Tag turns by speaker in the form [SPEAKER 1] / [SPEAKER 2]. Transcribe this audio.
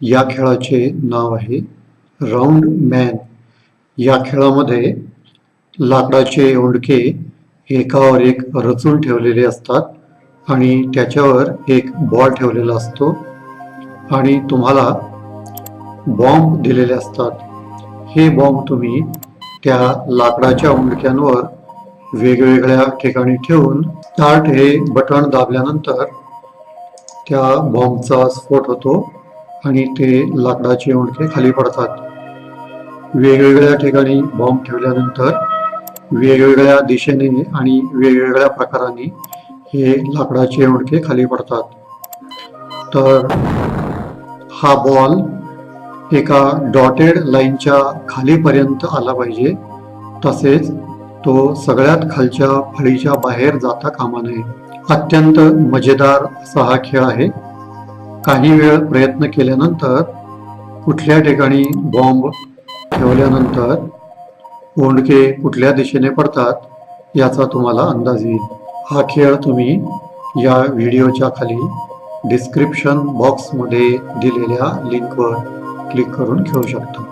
[SPEAKER 1] या खेळाचे नाव आहे राऊंड मॅन. या खेळामध्ये लाकडाचे ओंडके एकावर एक रचून ठेवलेले असतात आणि त्याच्यावर एक बॉल ठेवलेला असतो आणि तुम्हाला बॉम्ब दिलेले असतात. हे बॉम्ब तुम्ही त्या लाकडाच्या उंडक्यांवर वेगवेगळ्या ठिकाणी ठेवून स्टार्ट हे बटन दाबल्यानंतर त्या बॉम्बचा स्फोट होतो. आणि ते लाकडाचे उंडके खाली पडतात. वेगवेगळ्या ठिकाणी बॉम्ब ठेवल्यानंतर वेगवेगळ्या दिशेने आणि वेगवेगळ्या प्रकाराने हे लाकडाचे उंडके खाली पडतात. तर हा बॉल एका डॉटेड लाईनच्या खालीपर्यंत आला पाहिजे. तसेच तो सगळ्यात खालच्या फळीच्या बाहेर जाता कामा नये. अत्यंत मजेदार असा हा खेळ आहे. काही वेळ प्रयत्न केल्यानंतर कुठल्या ठिकाणी बॉम्ब ठेवल्यानंतर ओंडके कुठल्या दिशेने पडतात याचा तुम्हाला अंदाज येईल. हा खेळ तुम्ही या व्हिडिओच्या खाली डिस्क्रिप्शन बॉक्समध्ये दिलेल्या लिंकवर क्लिक करून खेळू शकता.